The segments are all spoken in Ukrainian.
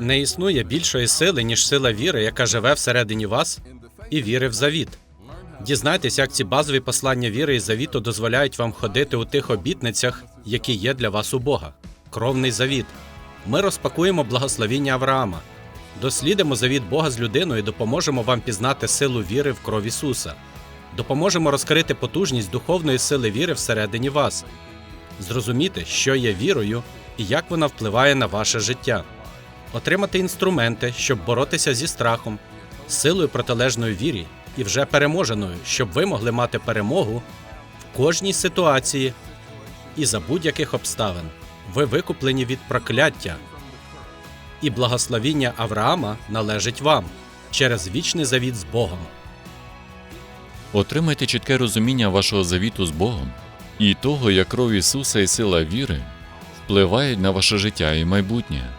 Не існує більшої сили, ніж сила віри, яка живе всередині вас, і віри в завіт. Дізнайтесь, як ці базові послання віри і завіту дозволяють вам ходити у тих обітницях, які є для вас у Бога. Кровний завіт. Ми розпакуємо благословіння Авраама, дослідимо завіт Бога з людиною і допоможемо вам пізнати силу віри в кров Ісуса. Допоможемо розкрити потужність духовної сили віри всередині вас, зрозуміти, що є вірою і як вона впливає на ваше життя, отримати інструменти, щоб боротися зі страхом, силою протилежної вірі і вже переможеною, щоб ви могли мати перемогу в кожній ситуації і за будь-яких обставин. Ви викуплені від прокляття, і благословіння Авраама належить вам через вічний завіт з Богом. Отримайте чітке розуміння вашого завіту з Богом і того, як кров Ісуса і сила віри впливають на ваше життя і майбутнє.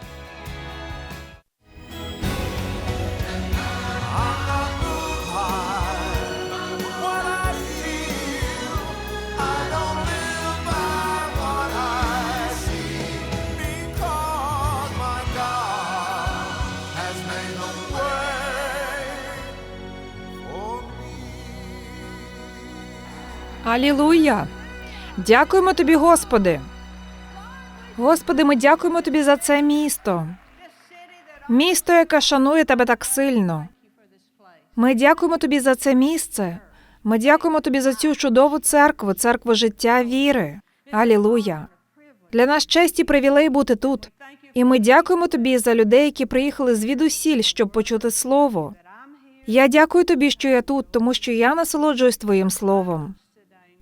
Алілуя! Дякуємо тобі, Господи. Господи, ми дякуємо тобі за це місто. Місто, яке шанує тебе так сильно. Ми дякуємо тобі за це місце. Ми дякуємо тобі за цю чудову церкву, церкву життя віри. Алілуя! Для нас честь і привілей бути тут. І ми дякуємо тобі за людей, які приїхали звідусіль, щоб почути слово. Я дякую тобі, що я тут, тому що я насолоджуюсь твоїм словом.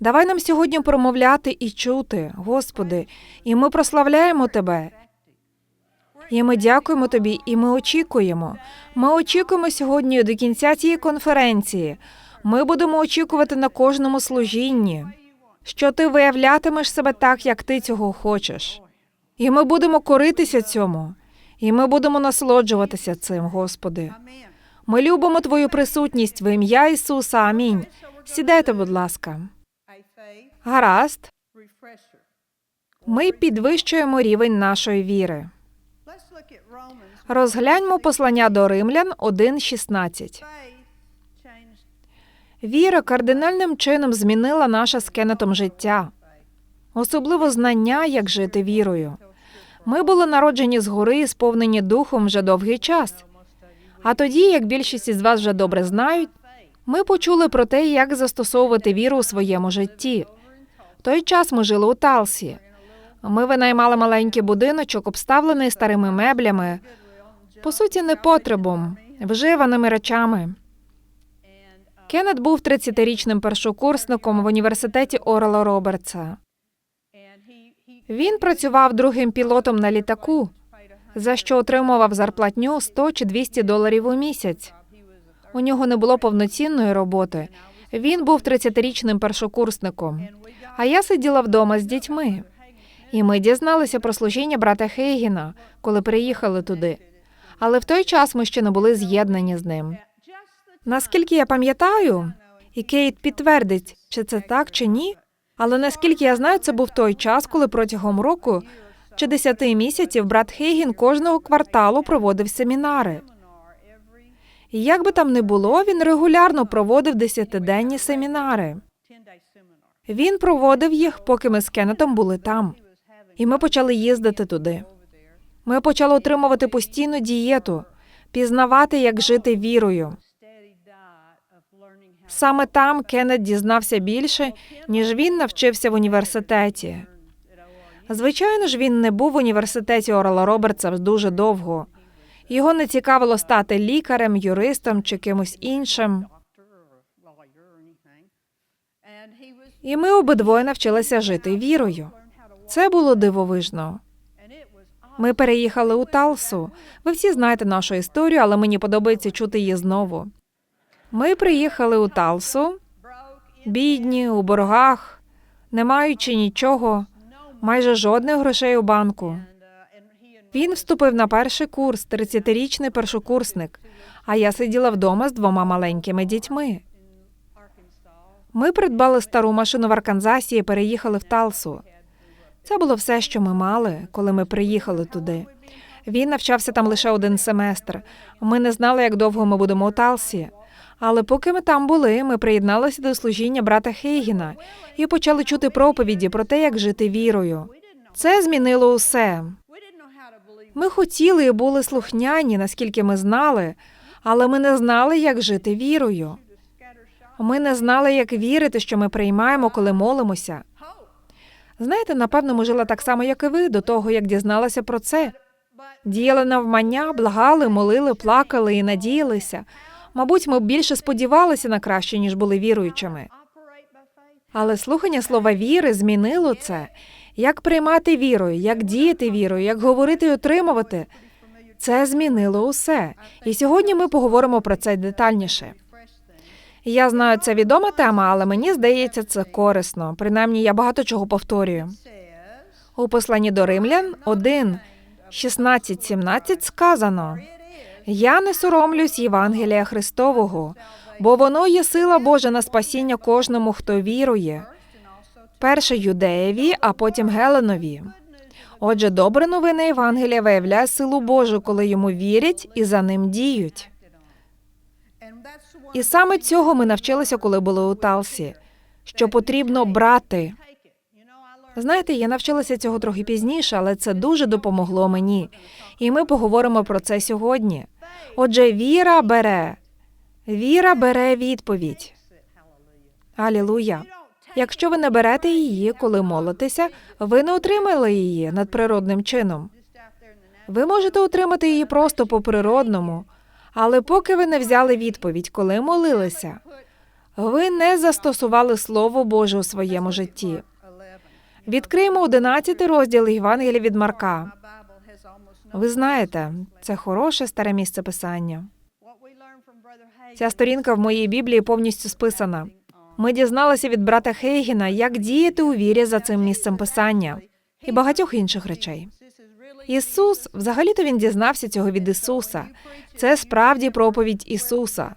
Давай нам сьогодні промовляти і чути, Господи, і ми прославляємо Тебе. І ми дякуємо Тобі, і ми очікуємо. Ми очікуємо сьогодні до кінця цієї конференції. Ми будемо очікувати на кожному служінні, що ти виявлятимеш себе так, як ти цього хочеш. І ми будемо коритися цьому, і ми будемо насолоджуватися цим, Господи. Ми любимо Твою присутність в ім'я Ісуса. Амінь. Сідайте, будь ласка. Гаразд. Ми підвищуємо рівень нашої віри. Розгляньмо послання до римлян 1.16. Віра кардинальним чином змінила наше з Кеннетом життя, особливо знання, як жити вірою. Ми були народжені згори і сповнені духом вже довгий час. А тоді, як більшість із вас вже добре знають, ми почули про те, як застосовувати віру у своєму житті. Той час ми жили у Талсі. Ми винаймали маленький будиночок, обставлений старими меблями, по суті, непотребом, вживаними речами. Кеннет був 30-річним першокурсником в університеті Орла Робертса. Він працював другим пілотом на літаку, за що отримував зарплатню 100 чи 200 доларів у місяць. У нього не було повноцінної роботи. Він був 30-річним першокурсником. А я сиділа вдома з дітьми. І ми дізналися про служіння брата Хейгіна, коли приїхали туди. Але в той час ми ще не були з'єднані з ним. Наскільки я пам'ятаю, і Кейт підтвердить, чи це так чи ні. Але наскільки я знаю, це був той час, коли протягом року чи десяти місяців брат Хейгін кожного кварталу проводив семінари. І як би там не було, він регулярно проводив десятиденні семінари. Він проводив їх, поки ми з Кеннетом були там. І ми почали їздити туди. Ми почали отримувати постійну дієту, пізнавати, як жити вірою. Саме там Кеннет дізнався більше, ніж він навчився в університеті. Звичайно ж, він не був в університеті Орла Робертса дуже довго. Його не цікавило стати лікарем, юристом чи кимось іншим. І ми обидвоє навчилися жити вірою. Це було дивовижно. Ми переїхали у Талсу. Ви всі знаєте нашу історію, але мені подобається чути її знову. Ми приїхали у Талсу, бідні, у боргах, не маючи нічого, майже жодних грошей у банку. Він вступив на перший курс, 30-річний першокурсник, а я сиділа вдома з двома маленькими дітьми. Ми придбали стару машину в Арканзасі і переїхали в Талсу. Це було все, що ми мали, коли ми приїхали туди. Він навчався там лише один семестр. Ми не знали, як довго ми будемо у Талсі. Але поки ми там були, ми приєдналися до служіння брата Хейгіна і почали чути проповіді про те, як жити вірою. Це змінило усе. Ми хотіли і були слухняні, наскільки ми знали, але ми не знали, як жити вірою. Ми не знали, як вірити, що ми приймаємо, коли молимося. Знаєте, напевно, ми жили так само, як і ви, до того, як дізналася про це. Діяли навмання, благали, молили, плакали і надіялися. Мабуть, ми більше сподівалися на краще, ніж були віруючими. Але слухання слова віри змінило це. Як приймати вірою, як діяти вірою, як говорити і отримувати. Це змінило усе. І сьогодні ми поговоримо про це детальніше. Я знаю, це відома тема, але мені здається, це корисно. Принаймні, я багато чого повторюю. У посланні до римлян 1, 16-17 сказано: Я не соромлюсь Євангелія Христового, бо воно є сила Божа на спасіння кожному, хто вірує. Перше юдеєві, а потім Геленові. Отже, добра новина Євангелія виявляє силу Божу, коли йому вірять і за ним діють. І саме цього ми навчилися, коли були у Талсі, що потрібно брати. Знаєте, я навчилася цього трохи пізніше, але це дуже допомогло мені. І ми поговоримо про це сьогодні. Отже, віра бере, віра бере відповідь. Алілуя. Якщо ви не берете її, коли молитеся, ви не отримали її надприродним чином. Ви можете отримати її просто по природному, але поки ви не взяли відповідь, коли молилися, ви не застосували Слово Боже у своєму житті. Відкриємо 11 розділ Євангелія від Марка. Ви знаєте, це хороше старе місце писання. Ця сторінка в моїй Біблії повністю списана. Ми дізналися від брата Хейгіна, як діяти у вірі за цим місцем писання і багатьох інших речей. Ісус, взагалі-то він дізнався цього від Ісуса. Це справді проповідь Ісуса.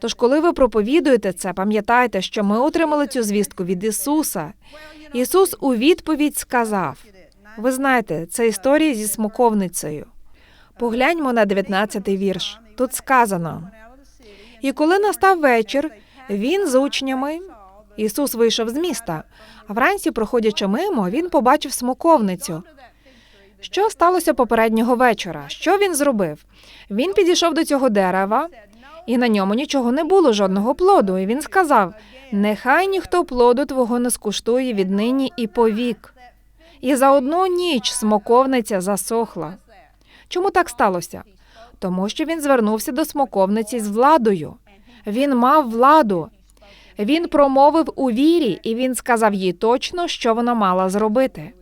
Тож, коли ви проповідуєте це, пам'ятайте, що ми отримали цю звістку від Ісуса. Ісус у відповідь сказав: Ви знаєте, це історія зі смоковницею. Погляньмо на 19-й вірш. Тут сказано: і коли настав вечір, він з учнями. Ісус вийшов з міста, а вранці, проходячи мимо, він побачив смоковницю. Що сталося попереднього вечора? Що він зробив? Він підійшов до цього дерева, і на ньому нічого не було, жодного плоду. І він сказав: Нехай ніхто плоду твого не скуштує віднині і повік. І за одну ніч смоковниця засохла. Чому так сталося? Тому що він звернувся до смоковниці з владою. Він мав владу. Він промовив у вірі, і він сказав їй точно, що вона мала зробити.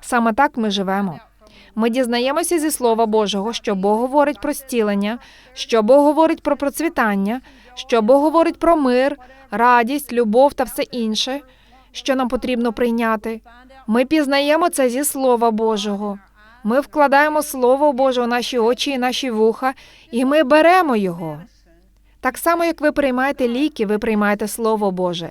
Саме так ми живемо. Ми дізнаємося зі Слова Божого, що Бог говорить про зцілення, що Бог говорить про процвітання, що Бог говорить про мир, радість, любов та все інше, що нам потрібно прийняти. Ми пізнаємо це зі Слова Божого. Ми вкладаємо Слово Боже у наші очі і наші вуха, і ми беремо його. Так само, як ви приймаєте ліки, ви приймаєте Слово Боже.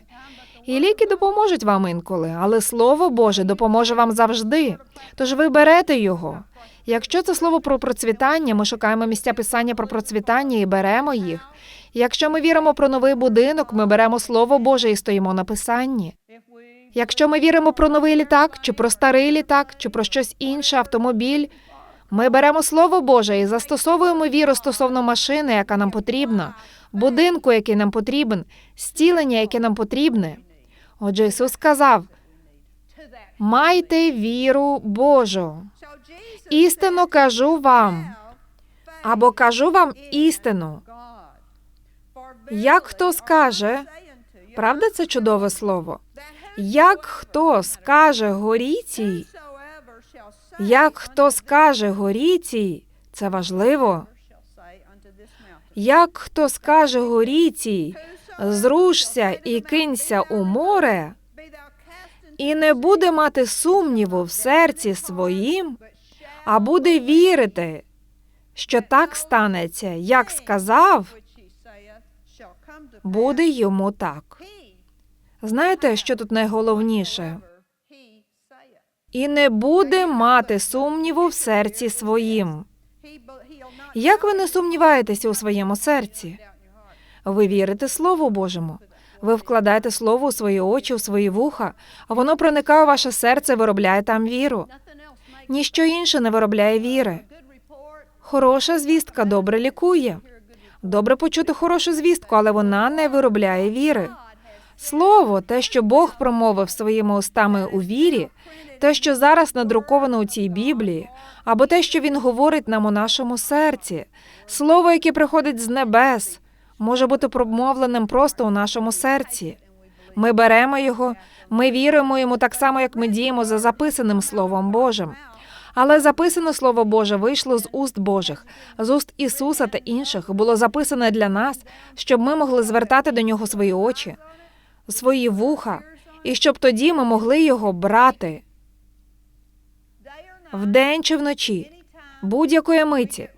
І ліки допоможуть вам інколи, але Слово Боже допоможе вам завжди. Тож ви берете його. Якщо це слово про процвітання, ми шукаємо місця писання про процвітання і беремо їх. Якщо ми віримо про новий будинок, ми беремо Слово Боже і стоїмо на писанні. Якщо ми віримо про новий літак, чи про старий літак, чи про щось інше, автомобіль, ми беремо Слово Боже і застосовуємо віру стосовно машини, яка нам потрібна, будинку, який нам потрібен, стілення, яке нам потрібне. Отже, Ісус сказав: майте віру Божу. Істинно кажу вам, або кажу вам істину. Як хто скаже, правда, це чудове слово? Як хто скаже горіцій, як хто скаже горіцій, це важливо. Як хто скаже горіцій, зрушся і кинься у море, і не буде мати сумніву в серці своїм, а буде вірити, що так станеться, як сказав, буде йому так. Знаєте, що тут найголовніше? І не буде мати сумніву в серці своїм. Як ви не сумніваєтеся у своєму серці? Ви вірите Слову Божому. Ви вкладаєте слово у свої очі, у свої вуха, а воно проникає у ваше серце, виробляє там віру. Ніщо інше не виробляє віри. Хороша звістка добре лікує. Добре почути хорошу звістку, але вона не виробляє віри. Слово, те, що Бог промовив своїми устами у вірі, те, що зараз надруковано у цій Біблії, або те, що Він говорить нам у нашому серці, слово, яке приходить з небес, може бути промовленим просто у нашому серці. Ми беремо його, ми віримо йому так само, як ми діємо за записаним Словом Божим. Але записане Слово Боже вийшло з уст Божих, з уст Ісуса та інших було записане для нас, щоб ми могли звертати до нього свої очі, свої вуха, і щоб тоді ми могли його брати вдень чи вночі, будь-якої миті.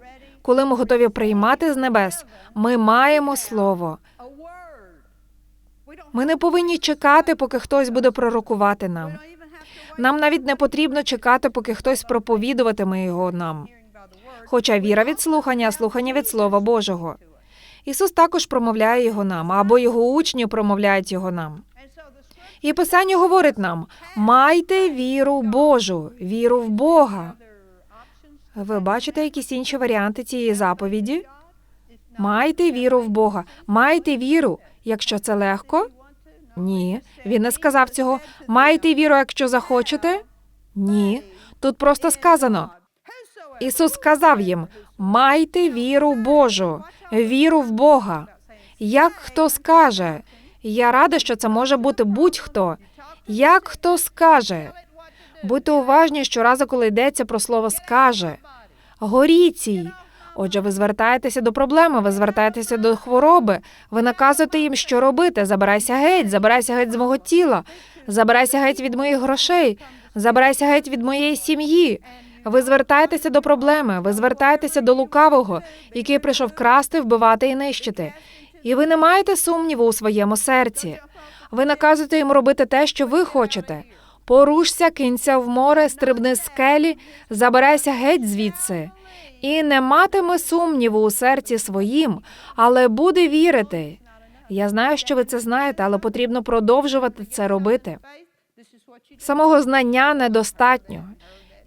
Коли ми готові приймати з небес, ми маємо слово. Ми не повинні чекати, поки хтось буде пророкувати нам. Нам навіть не потрібно чекати, поки хтось проповідуватиме його нам. Хоча віра від слухання, слухання від Слова Божого. Ісус також промовляє його нам, або його учні промовляють його нам. І Писання говорить нам: майте віру Божу, віру в Бога. Ви бачите якісь інші варіанти цієї заповіді? Майте віру в Бога, майте віру, якщо це легко. Ні, він не сказав цього. Майте віру, якщо захочете. Ні. Тут просто сказано. Ісус сказав їм: майте віру Божу, віру в Бога. Як хто скаже, я рада, що це може бути будь-хто. Як хто скаже. Будьте уважні щоразу, коли йдеться про слово скаже. Горіцій. Отже, ви звертаєтеся до проблеми, ви звертаєтеся до хвороби, ви наказуєте їм, що робити. Забирайся геть, забирайся геть з мого тіла, забирайся геть від моїх грошей, забирайся геть від моєї сім'ї. Ви звертаєтеся до проблеми, ви звертаєтеся до лукавого, який прийшов красти, вбивати і нищити. І ви не маєте сумніву у своєму серці. Ви наказуєте їм робити те, що ви хочете. Порушся, кинься в море, стрибни скелі, забирайся геть звідси. І не матиме сумніву у серці своїм, але буде вірити. Я знаю, що ви це знаєте, але потрібно продовжувати це робити. Самого знання недостатньо.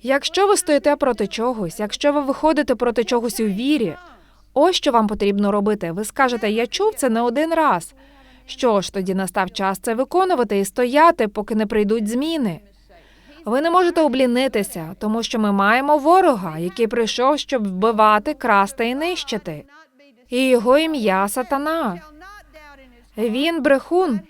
Якщо ви стоїте проти чогось, якщо ви виходите проти чогось у вірі, ось що вам потрібно робити. Ви скажете, я чув це не один раз. Що ж, тоді настав час це виконувати і стояти, поки не прийдуть зміни. Ви не можете облінитися, тому що ми маємо ворога, який прийшов, щоб вбивати, красти і нищити. І його ім'я сатана. Він брехун,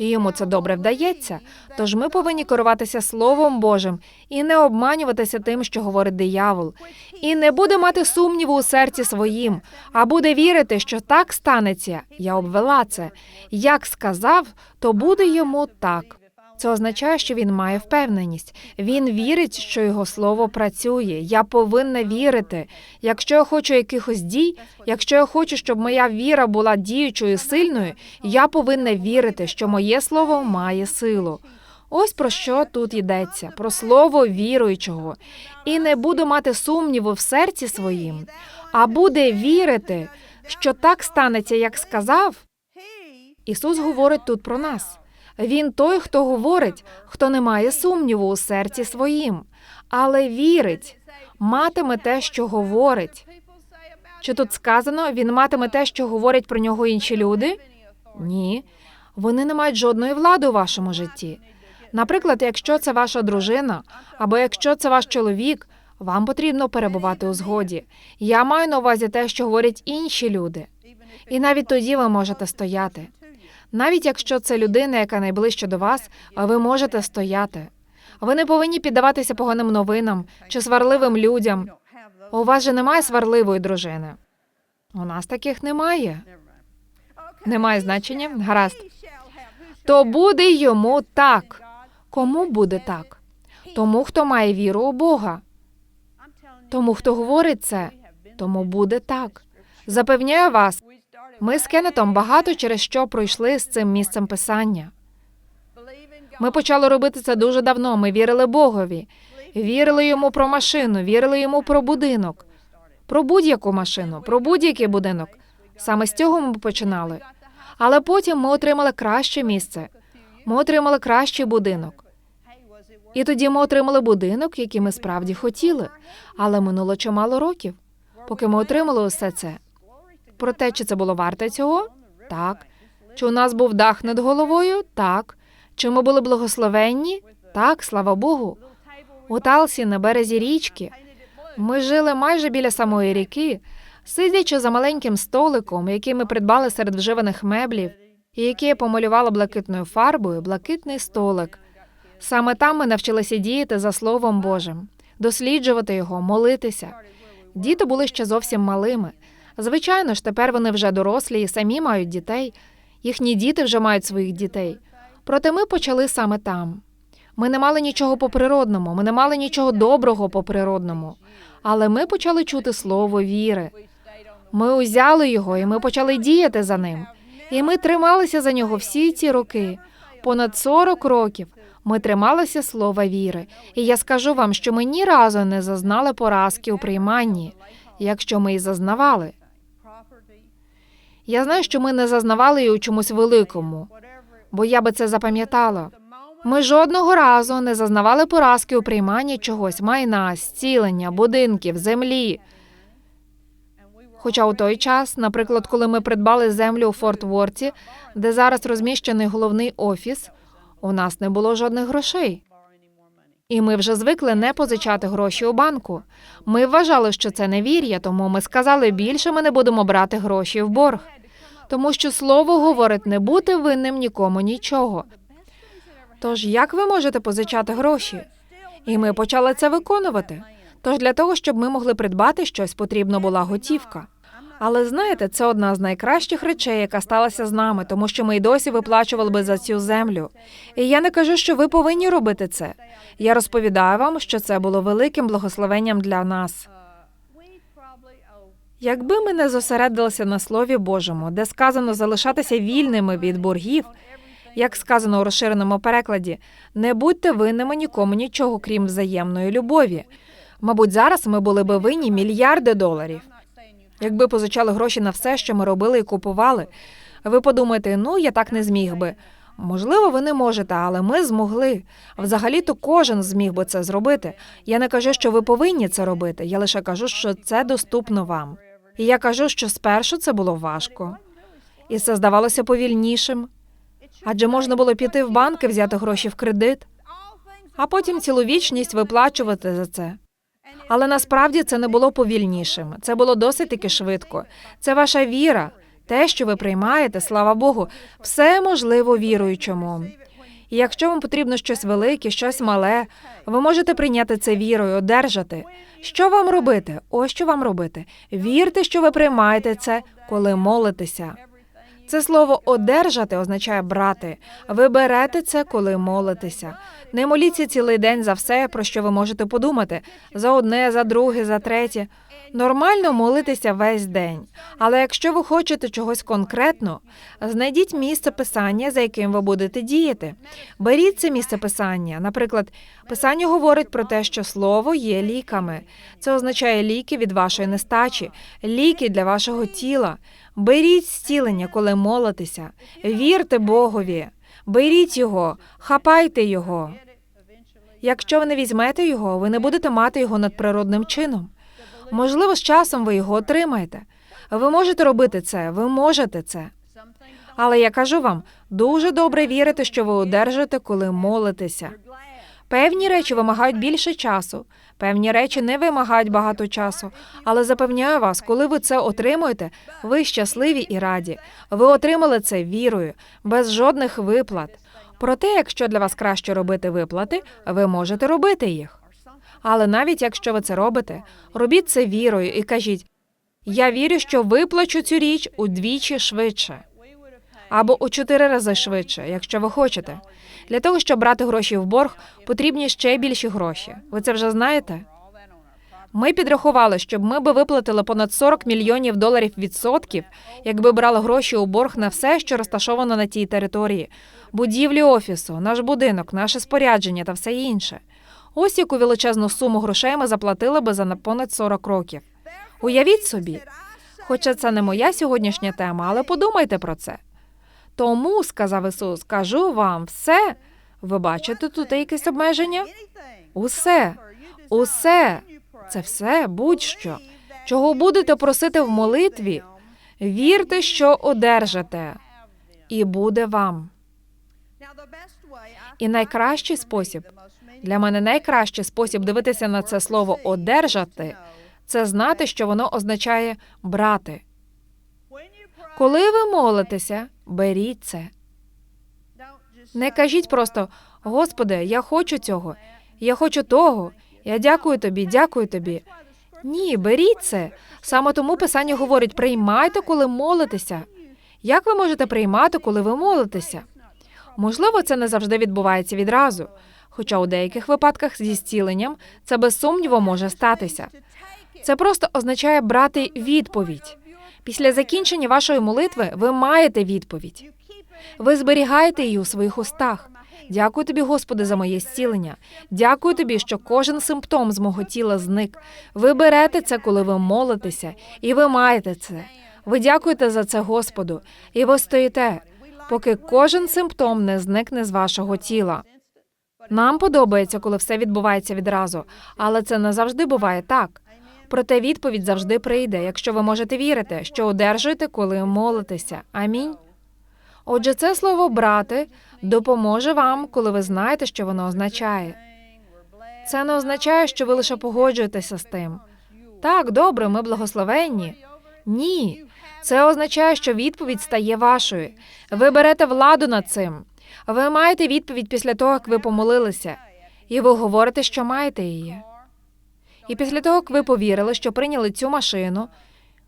і йому це добре вдається. Тож ми повинні керуватися Словом Божим і не обманюватися тим, що говорить диявол, і не буде мати сумніву у серці своїм, а буде вірити, що так станеться. Я обвела це. Як сказав, то буде йому так. Це означає, що він має впевненість. Він вірить, що його слово працює. Я повинна вірити. Якщо я хочу якихось дій, якщо я хочу, щоб моя віра була діючою сильною, я повинна вірити, що моє слово має силу. Ось про що тут йдеться: про слово віруючого. І не буду мати сумніву в серці своїм, а буде вірити, що так станеться, як сказав. Ісус говорить тут про нас. Він той, хто говорить, хто не має сумніву у серці своїм, але вірить, матиме те, що говорить. Чи тут сказано, він матиме те, що говорять про нього інші люди? Ні. Вони не мають жодної влади у вашому житті. Наприклад, якщо це ваша дружина, або якщо це ваш чоловік, вам потрібно перебувати у згоді. Я маю на увазі те, що говорять інші люди. І навіть тоді ви можете стояти. Навіть якщо це людина, яка найближче до вас, ви можете стояти. Ви не повинні піддаватися поганим новинам чи сварливим людям. У вас же немає сварливої дружини. У нас таких немає. Немає значення. Гаразд. То буде йому так. Кому буде так? Тому, хто має віру у Бога. Тому, хто говорить це, тому буде так. Запевняю вас, ми з Кеннетом багато через що пройшли з цим місцем писання. Ми почали робити це дуже давно. Ми вірили Богові, вірили йому про машину, вірили йому про будинок. про будь-яку машину, про будь-який будинок. Саме з цього ми починали. Але потім ми отримали краще місце. Ми отримали кращий будинок. І тоді ми отримали будинок, який ми справді хотіли. Але минуло чимало років, поки ми отримали усе це. Проте, чи це було варте цього? Так. Чи у нас був дах над головою? Так. Чи ми були благословенні? Так, слава Богу. У Талсі на березі річки. Ми жили майже біля самої ріки, сидячи за маленьким столиком, який ми придбали серед вживаних меблів, і який я помалювала блакитною фарбою, блакитний столик. Саме там ми навчилися діяти за Словом Божим, досліджувати його, молитися. Діти були ще зовсім малими. Звичайно ж, тепер вони вже дорослі і самі мають дітей. Їхні діти вже мають своїх дітей. Проте ми почали саме там. Ми не мали нічого по природному, ми не мали нічого доброго по природному. Але ми почали чути слово віри. Ми узяли його і ми почали діяти за ним. І ми трималися за нього всі ці роки. Понад 40 років ми трималися слова віри. І я скажу вам, що ми ні разу не зазнали поразки у прийманні, якщо ми і зазнавали. Я знаю, що ми не зазнавали і у чомусь великому, бо я би це запам'ятала. Ми жодного разу не зазнавали поразки у прийманні чогось майна, зцілення, будинків, землі. Хоча у той час, наприклад, коли ми придбали землю у Форт Ворті, де зараз розміщений головний офіс, у нас не було жодних грошей. І ми вже звикли не позичати гроші у банку. Ми вважали, що це невір'я, тому ми сказали, більше ми не будемо брати гроші в борг. Тому що слово говорить не бути винним нікому нічого. Тож як ви можете позичати гроші? І ми почали це виконувати. Тож для того, щоб ми могли придбати щось, потрібна була готівка. Але знаєте, це одна з найкращих речей, яка сталася з нами, тому що ми й досі виплачували би за цю землю. І я не кажу, що ви повинні робити це. Я розповідаю вам, що це було великим благословенням для нас. Якби ми не зосередилися на Слові Божому, де сказано залишатися вільними від боргів, як сказано у розширеному перекладі, не будьте винними нікому нічого, крім взаємної любові. Мабуть, зараз ми були би винні мільярди доларів. Якби позичали гроші на все, що ми робили і купували. Ви подумаєте, ну я так не зміг би. Можливо, ви не можете, але ми змогли. Взагалі-то кожен зміг би це зробити. Я не кажу, що ви повинні це робити. Я лише кажу, що це доступно вам. І я кажу, що спершу це було важко, і це здавалося повільнішим. Адже можна було піти в банк і взяти гроші в кредит, а потім цілу вічність виплачувати за це. Але насправді це не було повільнішим. Це було досить таки швидко. Це ваша віра, те, що ви приймаєте, слава Богу, все можливо віруючому. І якщо вам потрібно щось велике, щось мале, ви можете прийняти це вірою, одержати. Що вам робити? Ось що вам робити. Вірте, що ви приймаєте це, коли молитеся. Це слово одержати означає брати. Ви берете це, коли молитеся. Не моліться цілий день за все, про що ви можете подумати за одне, за друге, за третє. Нормально молитися весь день. Але якщо ви хочете чогось конкретно, знайдіть місце писання, за яким ви будете діяти. Беріть це місце писання. Наприклад, писання говорить про те, що слово є ліками. Це означає ліки від вашої нестачі, ліки для вашого тіла. Беріть зцілення, коли молитеся. Вірте Богові. Беріть його, хапайте його. Якщо ви не візьмете його, ви не будете мати його надприродним чином. Можливо, з часом ви його отримаєте. Ви можете робити це, ви можете це. Але я кажу вам, дуже добре вірити, що ви одержите, коли молитеся. Певні речі вимагають більше часу, певні речі не вимагають багато часу. Але запевняю вас, коли ви це отримуєте, ви щасливі і раді. Ви отримали це вірою, без жодних виплат. Проте, якщо для вас краще робити виплати, ви можете робити їх. Але навіть якщо ви це робите, робіть це вірою і кажіть: я вірю, що виплачу цю річ удвічі швидше. Або у чотири рази швидше, якщо ви хочете. Для того, щоб брати гроші в борг, потрібні ще більші гроші. Ви це вже знаєте? Ми підрахували, щоб ми би виплатили понад 40 мільйонів доларів відсотків, якби брали гроші у борг на все, що розташовано на тій території, будівлі офісу, наш будинок, наше спорядження та все інше. Ось яку величезну суму грошей ми заплатили би за понад 40 років. Уявіть собі, хоча це не моя сьогоднішня тема, але подумайте про це. Тому, сказав Ісус, кажу вам все. Ви бачите тут якесь обмеження? Усе, усе, це все, будь-що. Чого будете просити в молитві, вірте, що одержите, і буде вам. І найкращий спосіб для мене найкращий спосіб дивитися на це слово одержати Це знати, що воно означає брати. Коли ви молитеся, беріть це. Не кажіть просто Господи, я хочу цього, я хочу того. Я дякую тобі, дякую тобі. Ні, беріть це. Саме тому Писання говорить: приймайте, коли молитеся. Як ви можете приймати, коли ви молитеся? Можливо, це не завжди відбувається відразу. Хоча у деяких випадках зі зціленням це без сумніву може статися. Це просто означає брати відповідь. Після закінчення вашої молитви ви маєте відповідь. Ви зберігаєте її у своїх устах. Дякую тобі, Господи, за моє зцілення. Дякую тобі, що кожен симптом з мого тіла зник. Ви берете це, коли ви молитеся, і ви маєте це. Ви дякуєте за це Господу, і ви стоїте, поки кожен симптом не зникне з вашого тіла. Нам подобається, коли все відбувається відразу, але це не завжди буває так. Проте відповідь завжди прийде, якщо ви можете вірити, що одержуєте, коли молитеся. Амінь. Отже, це слово брати допоможе вам, коли ви знаєте, що воно означає. Це не означає, що ви лише погоджуєтеся з тим. Так, добре, ми благословенні. Ні. Це означає, що відповідь стає вашою. Ви берете владу над цим. Ви маєте відповідь після того, як ви помолилися, і ви говорите, що маєте її. І після того, як ви повірили, що прийняли цю машину,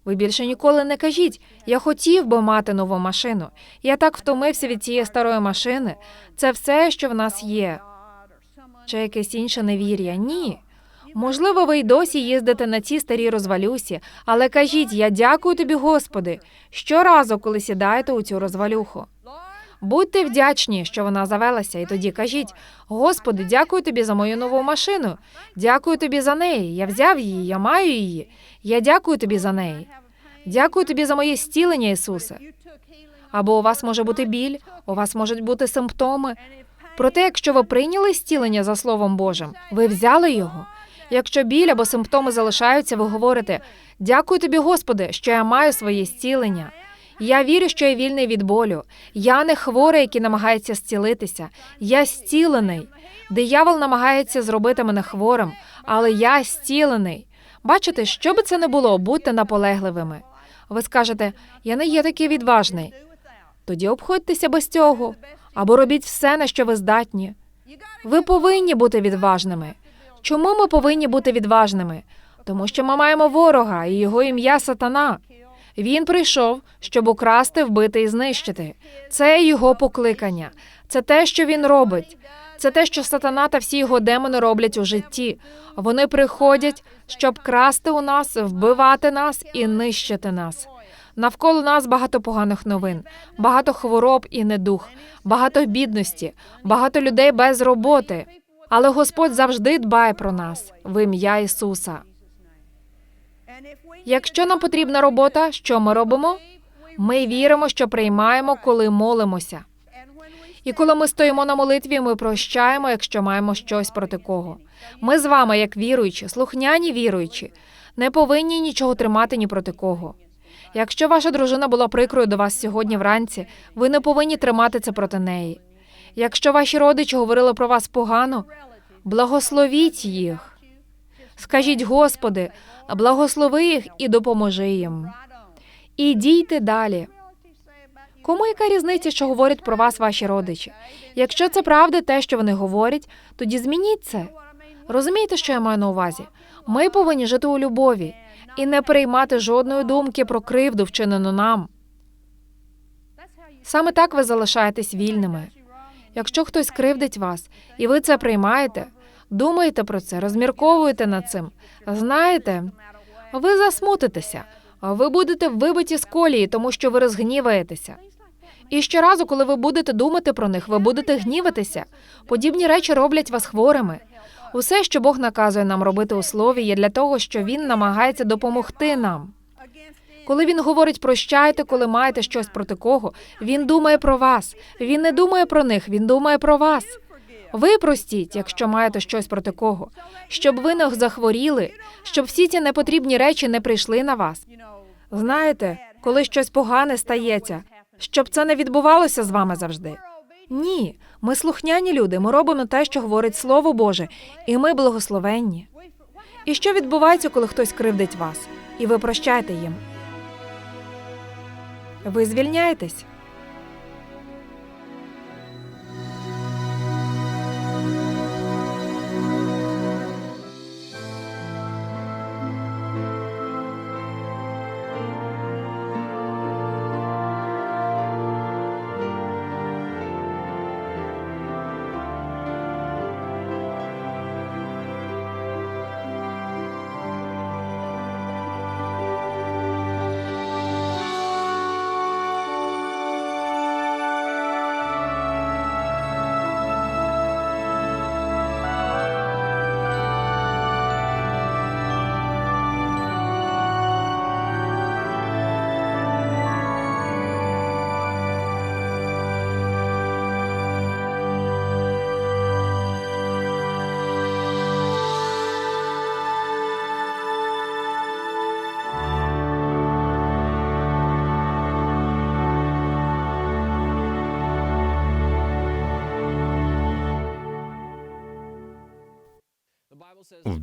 ви більше ніколи не кажіть, я хотів би мати нову машину. Я так втомився від цієї старої машини. Це все, що в нас є. Чи якесь інше невір'я? Ні. Можливо, ви й досі їздите на ці старі розвалюсі, але кажіть, я дякую тобі, Господи, щоразу, коли сідаєте у цю розвалюху. Будьте вдячні, що вона завелася, і тоді кажіть: Господи, дякую тобі за мою нову машину. Дякую тобі за неї. Я взяв її, я маю її. Я дякую тобі за неї. Дякую тобі за моє зцілення, Ісусе. Або у вас може бути біль, у вас можуть бути симптоми. Проте, якщо ви прийняли зцілення за Словом Божим, ви взяли його. Якщо біль або симптоми залишаються, ви говорите: Дякую тобі, Господи, що я маю своє зцілення. Я вірю, що я вільний від болю. Я не хворий, який намагається зцілитися. Я зцілений. Диявол намагається зробити мене хворим, але я зцілений. Бачите, що би це не було, будьте наполегливими. Ви скажете, я не є такий відважний. Тоді обходьтеся без цього або робіть все, на що ви здатні. Ви повинні бути відважними. Чому ми повинні бути відважними? Тому що ми маємо ворога і його ім'я сатана. Він прийшов, щоб украсти, вбити і знищити. Це його покликання. Це те, що він робить. Це те, що сатана та всі його демони роблять у житті. Вони приходять, щоб красти у нас, вбивати нас і нищити нас. Навколо нас багато поганих новин, багато хвороб і недух, багато бідності, багато людей без роботи. Але Господь завжди дбає про нас в ім'я Ісуса. Якщо нам потрібна робота, що ми робимо? Ми віримо, що приймаємо, коли молимося. І коли ми стоїмо на молитві, ми прощаємо, якщо маємо щось проти кого. Ми з вами, як віруючі, слухняні віруючі, не повинні нічого тримати ні проти кого. Якщо ваша дружина була прикрою до вас сьогодні вранці, ви не повинні тримати це проти неї. Якщо ваші родичі говорили про вас погано, благословіть їх. Скажіть, Господи, благослови їх і допоможи їм. І дійте далі. Кому яка різниця, що говорять про вас ваші родичі? Якщо це правда, те, що вони говорять, тоді змініть це. Розумієте, що я маю на увазі? Ми повинні жити у любові і не приймати жодної думки про кривду, вчинену нам. Саме так ви залишаєтесь вільними. Якщо хтось кривдить вас, і ви це приймаєте, думаєте про це, розмірковуєте над цим, знаєте, ви засмутитеся, ви будете вибиті з колії, тому що ви розгніваєтеся. І щоразу, коли ви будете думати про них, ви будете гніватися. Подібні речі роблять вас хворими. Усе, що Бог наказує нам робити у слові, є для того, що Він намагається допомогти нам. Коли він говорить прощайте, коли маєте щось проти кого, він думає про вас. Він не думає про них, він думає про вас. Ви простіть, якщо маєте щось проти кого, щоб ви не захворіли, щоб всі ці непотрібні речі не прийшли на вас. Знаєте, коли щось погане стається, щоб це не відбувалося з вами завжди. Ні, ми слухняні люди, ми робимо те, що говорить Слово Боже, і ми благословенні. І що відбувається, коли хтось кривдить вас, і ви прощаєте їм? Ви звільняєтесь.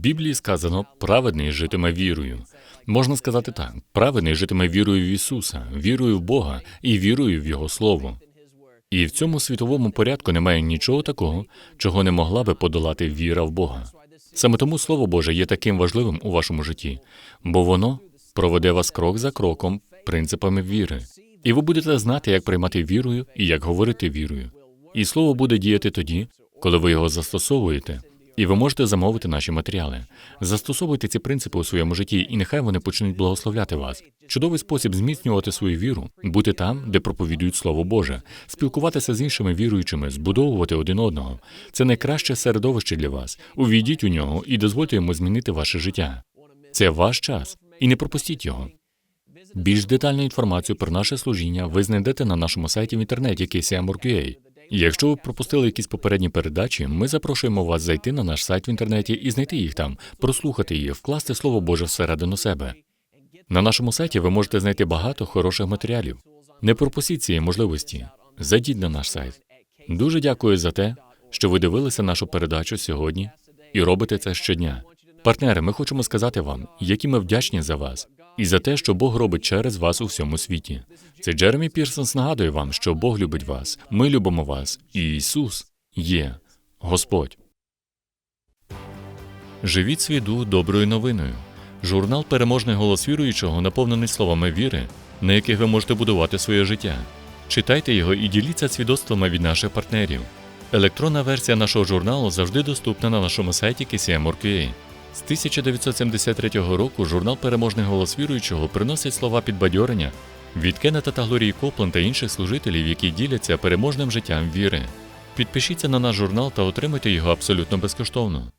Біблії сказано праведний житиме вірою. Можна сказати так: праведний житиме вірою в Ісуса, вірою в Бога і вірою в Його Слово. І в цьому світовому порядку немає нічого такого, чого не могла би подолати віра в Бога. Саме тому Слово Боже є таким важливим у вашому житті, бо воно проведе вас крок за кроком принципами віри, і ви будете знати, як приймати вірою і як говорити вірою. І слово буде діяти тоді, коли ви його застосовуєте. І ви можете замовити наші матеріали. Застосовуйте ці принципи у своєму житті, і нехай вони почнуть благословляти вас. Чудовий спосіб зміцнювати свою віру, бути там, де проповідують Слово Боже, спілкуватися з іншими віруючими, збудовувати один одного. Це найкраще середовище для вас. Увійдіть у нього і дозвольте йому змінити ваше життя. Це ваш час, і не пропустіть його. Більш детальну інформацію про наше служіння ви знайдете на нашому сайті в інтернеті KCM.org.ua. Якщо ви пропустили якісь попередні передачі, ми запрошуємо вас зайти на наш сайт в інтернеті і знайти їх там, прослухати їх, вкласти слово Боже всередину себе. На нашому сайті ви можете знайти багато хороших матеріалів. Не пропустіть цієї можливості. Зайдіть на наш сайт. Дуже дякую за те, що ви дивилися нашу передачу сьогодні і робите це щодня. Партнери, ми хочемо сказати вам, які ми вдячні за вас і за те, що Бог робить через вас у всьому світі. Це Джеремі Пірсонс нагадує вам, що Бог любить вас, ми любимо вас, і Ісус є Господь. Живіть свій доброю новиною. Журнал Переможний голос віруючого наповнений словами віри, на яких ви можете будувати своє життя. Читайте його і діліться свідоцтвами від наших партнерів. Електронна версія нашого журналу завжди доступна на нашому сайті KCM.org.ua. З 1973 року журнал Переможний голос віруючого приносить слова підбадьорення від Кеннета та Глорії Коплен та інших служителів, які діляться переможним життям віри. Підпишіться на наш журнал та отримайте його абсолютно безкоштовно.